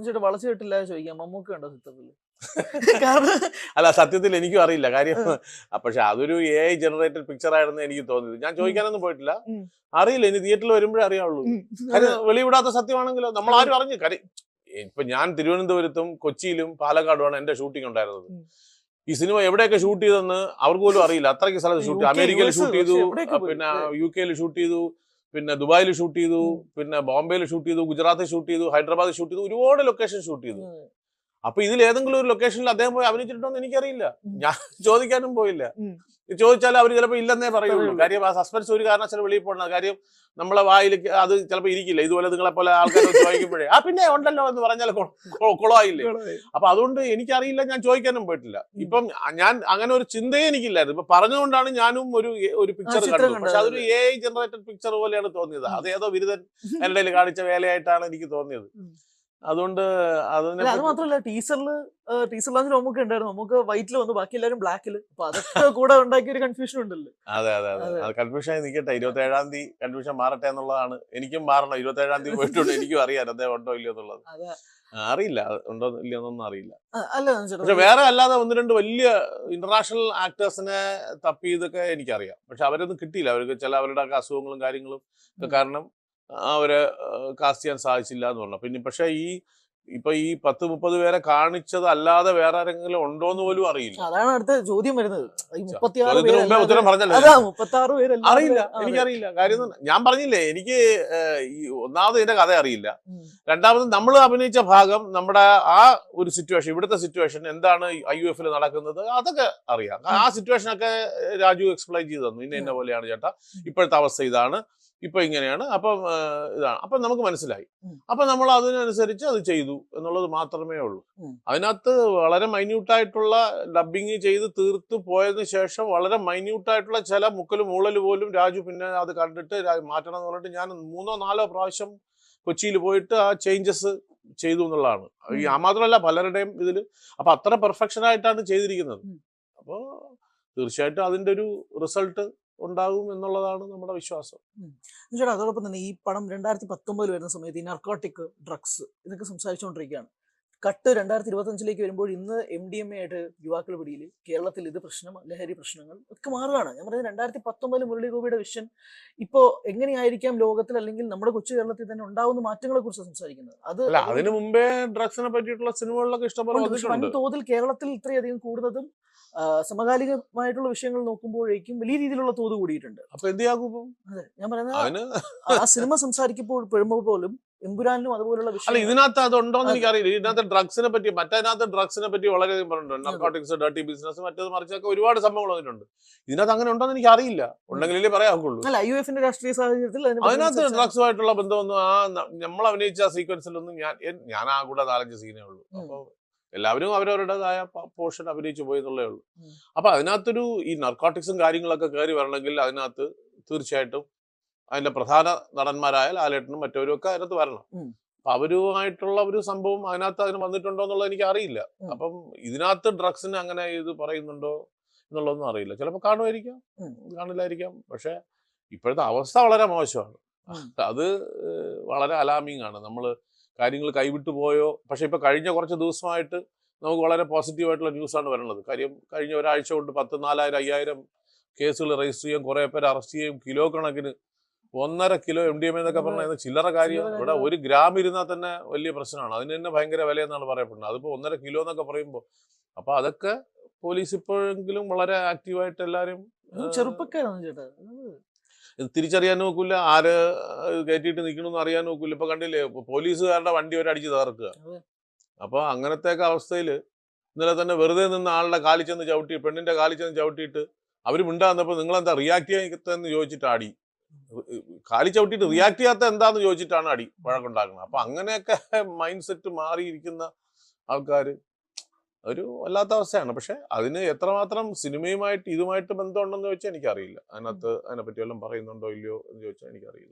എന്നിട്ട് വളച്ചു കിട്ടില്ല ചോദിക്കാം മമ്മൂക്ക ഉണ്ടോ ചിത്രത്തിൽ കാരണം അല്ല സത്യത്തിൽ എനിക്കും അറിയില്ല. കാര്യം പക്ഷെ അതൊരു എ ഐ ജനറേറ്റഡ് പിക്ചർ ആയിരുന്നു എനിക്ക് തോന്നിയത് ഞാൻ ചോദിക്കാനൊന്നും പോയിട്ടില്ല. അറിയില്ല ഇനി തിയേറ്ററിൽ വരുമ്പോഴേ അറിയാവുള്ളൂ. വെളിവിടാത്ത സത്യമാണെങ്കിലോ? നമ്മൾ ആരും അറിഞ്ഞു. കാര്യം ഇപ്പൊ ഞാൻ തിരുവനന്തപുരത്തും കൊച്ചിയിലും പാലക്കാടുമാണ് എന്റെ ഷൂട്ടിംഗ് ഉണ്ടായിരുന്നത്. ഈ സിനിമ എവിടെയൊക്കെ ഷൂട്ട് ചെയ്തെന്ന് അവർക്ക് പോലും അറിയില്ല. അത്രയ്ക്ക് സ്ഥലത്ത് ഷൂട്ട് അമേരിക്കയിൽ ഷൂട്ട് ചെയ്തു. പിന്നെ? യു കെയിൽ ഷൂട്ട് ചെയ്തു. പിന്നെ ദുബായിൽ ഷൂട്ട് ചെയ്തു പിന്നെ ബോംബെയിൽ ഷൂട്ട് ചെയ്തു ഗുജറാത്തിൽ ഷൂട്ട് ചെയ്തു ഹൈദരാബാദിൽ ഷൂട്ട് ചെയ്തു ഒരുപാട് ലൊക്കേഷൻ ഷൂട്ട് ചെയ്തു. അപ്പൊ ഇതിൽ ഏതെങ്കിലും ഒരു ലൊക്കേഷനിൽ അദ്ദേഹം പോയി അഭിനയിച്ചിട്ടുണ്ടോ എന്ന് എനിക്കറിയില്ല ഞാൻ ചോദിക്കാനും പോയില്ല. ചോദിച്ചാൽ അവർ ചിലപ്പോൾ ഇല്ലെന്നേ പറയുള്ളൂ. കാര്യം ആ സസ്പെൻസ് ഒരു കാരണവശാലും വെളിയിൽ പോകണം കാര്യം നമ്മളെ വായിൽ അത് ചിലപ്പോൾ ഇരിക്കില്ല. ഇതുപോലെ നിങ്ങളെ പോലെ ആൾക്കാർ ചോദിക്കുമ്പോഴേ ആ പിന്നെ ഉണ്ടല്ലോ എന്ന് പറഞ്ഞാൽ കുളമായില്ലേ അപ്പൊ അതുകൊണ്ട് എനിക്കറിയില്ല ഞാൻ ചോദിക്കാനും പോയിട്ടില്ല. ഇപ്പം ഞാൻ അങ്ങനെ ഒരു ചിന്തയെ എനിക്കില്ലായിരുന്നു. ഇപ്പൊ പറഞ്ഞുകൊണ്ടാണ് ഞാനും ഒരു ഒരു പിക്ചർ കണ്ടു. പക്ഷെ അതൊരു എ ഐ ജനറേറ്റഡ് പിക്ചർ പോലെയാണ് തോന്നിയത്. അതേതോ അത് ഏതോ ബിരുദൻ എന്റെ കാണിച്ച വേലയായിട്ടാണ് എനിക്ക് തോന്നിയത്. അതുകൊണ്ട് അതിനെ അത് മാത്രല്ല മാത്രമല്ല ടീച്ചറിൽ ടീച്ചർ ലോഞ്ചിൽ നമുക്ക് ഉണ്ടായിരുന്നു. നമുക്ക് വൈറ്റിൽ വന്നു ബാക്കി എല്ലാരും ബ്ലാക്കിൽ അപ്പൊ അതൊക്കെ കൂടെ ഉണ്ടാക്കിയ ഒരു കൺഫ്യൂഷൻ ഉണ്ടല്ലോ. അതെ അതെ അതെ. കൺഫ്യൂഷൻ നിൽക്കട്ടെ ഇരുപത്തി ഏഴാം തീയതി കൺഫ്യൂഷൻ മാറട്ടെ എന്നുള്ളതാണ്. എനിക്കും മാറണം. ഇരുപത്തി ഏഴാം തീയതി പോയിട്ടുണ്ട്. എനിക്കും അറിയാം അദ്ദേഹം ഉണ്ടോ ഇല്ലയോ എന്നുള്ളത്. അറിയില്ല. ഉണ്ടോ ഇല്ലയോന്നൊന്നും അറിയില്ല. പക്ഷെ വേറെ അല്ലാതെ ഒന്ന് രണ്ട് വലിയ ഇന്റർനാഷണൽ ആക്ടേഴ്സിനെ തപ്പി ഇതൊക്കെ എനിക്കറിയാം. പക്ഷെ അവരൊന്നും കിട്ടിയില്ല. അവർക്ക് ചില അവരുടെ അസുഖങ്ങളും കാര്യങ്ങളും കാരണം അവരെ കാസ്റ്റ് ചെയ്യാൻ സാധിച്ചില്ല എന്ന് പറഞ്ഞു. പിന്നെ പക്ഷെ ഈ ഇപ്പൊ ഈ പത്ത് മുപ്പത് പേരെ കാണിച്ചത് അല്ലാതെ വേറെ ആരെങ്കിലും ഉണ്ടോ എന്ന് പോലും അറിയില്ല. അതാണ് അടുത്ത ചോദ്യം വരുന്നത്. ഉത്തരം പറഞ്ഞല്ലോ അറിയില്ല എനിക്കറിയില്ല. കാര്യം ഞാൻ പറഞ്ഞില്ലേ എനിക്ക് ഈ ഒന്നാമത് ഇതിന്റെ കഥ അറിയില്ല. രണ്ടാമത് നമ്മൾ അഭിനയിച്ച ഭാഗം നമ്മുടെ ആ ഒരു സിറ്റുവേഷൻ ഇവിടുത്തെ സിറ്റുവേഷൻ എന്താണ് ഐ യു എഫിൽ നടക്കുന്നത് അതൊക്കെ അറിയാം. ആ സിറ്റുവേഷൻ ഒക്കെ രാജു എക്സ്പ്ലെയിൻ ചെയ്തു തന്നു. ഇന്ന ഇന്ന പോലെയാണ് ചേട്ടാ. ഇപ്പോഴത്തെ അവസ്ഥ ഇതാണ്. ഇപ്പൊ ഇങ്ങനെയാണ്. അപ്പം ഇതാണ്. അപ്പം നമുക്ക് മനസ്സിലായി. അപ്പം നമ്മൾ അതിനനുസരിച്ച് അത് ചെയ്തു എന്നുള്ളത് മാത്രമേ ഉള്ളൂ. അതിനകത്ത് വളരെ മൈന്യൂട്ടായിട്ടുള്ള ഡബിങ് ചെയ്ത് തീർത്ത് പോയതിനു ശേഷം വളരെ മൈന്യൂട്ടായിട്ടുള്ള ചില മുക്കലും മൂളൽ പോലും രാജു പിന്നെ അത് കണ്ടിട്ട് മാറ്റണം എന്ന് പറഞ്ഞിട്ട് ഞാൻ മൂന്നോ നാലോ പ്രാവശ്യം കൊച്ചിയിൽ പോയിട്ട് ആ ചേഞ്ചസ് ചെയ്തു എന്നുള്ളതാണ്. ആ മാത്രമല്ല പലരുടെയും ഇതിൽ അപ്പൊ അത്ര പെർഫെക്ഷൻ ആയിട്ടാണ് ചെയ്തിരിക്കുന്നത്. അപ്പോ അപ്പോൾ തീർച്ചയായിട്ടും അതിന്റെ ഒരു റിസൾട്ട് ഉണ്ടാകും എന്നുള്ളതാണ് നമ്മുടെ വിശ്വാസം. ചേട്ടാ അതോടൊപ്പം തന്നെ ഈ പടം രണ്ടായിരത്തി പത്തൊമ്പതിൽ വരുന്ന സമയത്ത് ഈ നർക്കോട്ടിക് ഡ്രഗ്സ് ഇതൊക്കെ സംസാരിച്ചുകൊണ്ടിരിക്കുകയാണ്. കട്ട് രണ്ടായിരത്തി ഇരുപത്തഞ്ചിലേക്ക് വരുമ്പോൾ ഇന്ന് എം ഡി എം എ ആയിട്ട് യുവാക്കൾ പിടിയിൽ കേരളത്തിൽ ഇത് പ്രശ്നം ലഹരി പ്രശ്നങ്ങൾ ഒക്കെ മാറുകയാണ്. ഞാൻ പറയുന്നത് രണ്ടായിരത്തി പത്തൊമ്പതിൽ മുരളീഗോപിയുടെ വിഷൻ ഇപ്പോൾ എങ്ങനെയായിരിക്കാം ലോകത്തിൽ അല്ലെങ്കിൽ നമ്മുടെ കൊച്ചു കേരളത്തിൽ തന്നെ ഉണ്ടാവുന്ന മാറ്റങ്ങളെ കുറിച്ച് സംസാരിക്കുന്നത്? അത് അതിനു മുമ്പേ ഡ്രഗ്സിനെ പറ്റിയിട്ടുള്ള സിനിമകളിലൊക്കെ ഇഷ്ടപ്പെടുന്നു തോതിൽ വൻതോതിൽ കേരളത്തിൽ ഇത്രയധികം കൂടുന്നതും സമകാലികമായിട്ടുള്ള വിഷയങ്ങൾ നോക്കുമ്പോഴേക്കും വലിയ രീതിയിലുള്ള തോത് കൂടിയിട്ടുണ്ട്. അപ്പൊ എന്ത് ഞാൻ പറയുന്നത് ആ സിനിമ സംസാരിക്കുമ്പോൾ പോലും എമ്പുരാനിലും അതുപോലുള്ള അല്ല വിഷയം ഇതിനകത്ത് അതുണ്ടോന്ന് എന്ന് എനിക്കറിയില്ല. ഇതിനകത്ത് ഡ്രഗ്സിനെ പറ്റി മറ്റതിനകത്ത് ഡ്രഗ്സിനെ പറ്റി വളരെയധികം പറഞ്ഞിട്ടുണ്ട്. നർക്കോട്ടിക്സ് ഡേർട്ടി ബിസിനസ് മറ്റേത് മറിച്ചൊക്കെ ഒരുപാട് സംഭവങ്ങൾ വന്നിട്ടുണ്ട് ഇതിനകത്ത് അങ്ങനെ ഉണ്ടോന്ന് എനിക്ക് അറിയില്ല ഉണ്ടെങ്കിലേ പറയാവുള്ളൂ. അല്ല യു എഫിന്റെ രാഷ്ട്രീയ സാഹചര്യത്തിൽ അതിനകത്ത് ഡ്രഗ്സുമായിട്ടുള്ള ബന്ധമൊന്നും ആ നമ്മൾ അഭിനയിച്ച സീക്വൻസിലൊന്നും ഞാൻ ഞാൻ ആ കൂടെ നാലഞ്ച് സീനേ ഉള്ളൂ. അപ്പോൾ അപ്പൊ എല്ലാവരും അവരവരുടേതായ പോർഷൻ അഭിനയിച്ചു പോയെന്നുള്ളേ ഉള്ളൂ. അപ്പൊ അതിനകത്തൊരു ഈ നർക്കോട്ടിക്സും കാര്യങ്ങളൊക്കെ കയറി വരണമെങ്കിൽ അതിനകത്ത് തീർച്ചയായിട്ടും അതിന്റെ പ്രധാന നടന്മാരായ ലാലേട്ടനും മറ്റവരും ഒക്കെ അതിനകത്ത് വരണം. അപ്പൊ അവരുമായിട്ടുള്ള ഒരു സംഭവം അതിനകത്ത് അതിന് വന്നിട്ടുണ്ടോ എന്നുള്ളത് എനിക്ക് അറിയില്ല. അപ്പം ഇതിനകത്ത് ഡ്രഗ്സിന് അങ്ങനെ ഇത് പറയുന്നുണ്ടോ എന്നുള്ളതൊന്നും അറിയില്ല. ചിലപ്പോൾ കാണുമായിരിക്കാം. കാണില്ലായിരിക്കാം. പക്ഷെ ഇപ്പോഴത്തെ അവസ്ഥ വളരെ മോശമാണ്. അത് വളരെ അലാമിങ് ആണ്. നമ്മൾ കാര്യങ്ങൾ കൈവിട്ടു പോയോ? പക്ഷെ ഇപ്പൊ കഴിഞ്ഞ കുറച്ച് ദിവസമായിട്ട് നമുക്ക് വളരെ പോസിറ്റീവ് ആയിട്ടുള്ള ന്യൂസാണ് വരുന്നത് കാര്യം കഴിഞ്ഞ ഒരാഴ്ച കൊണ്ട് പത്ത് നാലായിരം അയ്യായിരം കേസുകൾ രജിസ്റ്റർ ചെയ്യാൻ കുറെ പേര് അറസ്റ്റ് ചെയ്യും കിലോ കണക്കിന് ഒന്നര കിലോ എം ഡി എം എന്നൊക്കെ പറഞ്ഞാൽ ചില്ലറ കാര്യം? ഇവിടെ ഒരു ഗ്രാം ഇരുന്നാൽ തന്നെ വലിയ പ്രശ്നമാണ്. അതിന് തന്നെ ഭയങ്കര വിലയെന്നാണ് പറയപ്പെടുന്നത്. അതിപ്പോ ഒന്നര കിലോ എന്നൊക്കെ പറയുമ്പോൾ അപ്പൊ അതൊക്കെ പോലീസ് ഇപ്പോഴെങ്കിലും വളരെ ആക്റ്റീവായിട്ട് എല്ലാവരും ചെറുപ്പക്കാരാണ് ചേട്ടാ. തിരിച്ചറിയാൻ നോക്കില്ല ആര് കയറ്റിട്ട് കയറ്റിയിട്ട് നിൽക്കണമെന്ന് അറിയാൻ നോക്കില്ല ഇപ്പൊ കണ്ടില്ലേ പോലീസുകാരുടെ വണ്ടി വരെ അടിച്ച് തകർക്കുക. അപ്പൊ അങ്ങനത്തെയൊക്കെ അവസ്ഥയിൽ ഇന്നലെ തന്നെ വെറുതെ നിന്ന് ആളുടെ കാലിൽ ചെന്ന് ചവിട്ടി പെണ്ണിന്റെ കാലിൽ ചെന്ന് ചവിട്ടിയിട്ട് അവർ മിണ്ടാന്നപ്പോ നിങ്ങൾ എന്താ റിയാക്ട് ചെയ്യാത്തെന്ന് ചോദിച്ചിട്ട് അടി കാലി ചവിട്ടിയിട്ട് റിയാക്ട് ചെയ്യാത്ത എന്താന്ന് ചോദിച്ചിട്ടാണ് അടി വഴക്കുണ്ടാക്കുന്നത്. അപ്പൊ അങ്ങനെയൊക്കെ മൈൻഡ് സെറ്റ് മാറിയിരിക്കുന്ന ആൾക്കാർ ഒരു വല്ലാത്ത അവസ്ഥയാണ്. പക്ഷെ അതിന് എത്രമാത്രം സിനിമയുമായിട്ട് ഇതുമായിട്ട് ബന്ധമുണ്ടെന്ന് ചോദിച്ചാൽ എനിക്കറിയില്ല. അതിനകത്ത് അതിനെപ്പറ്റി വല്ലതും പറയുന്നുണ്ടോ ഇല്ലയോ എന്ന് ചോദിച്ചാൽ എനിക്കറിയില്ല.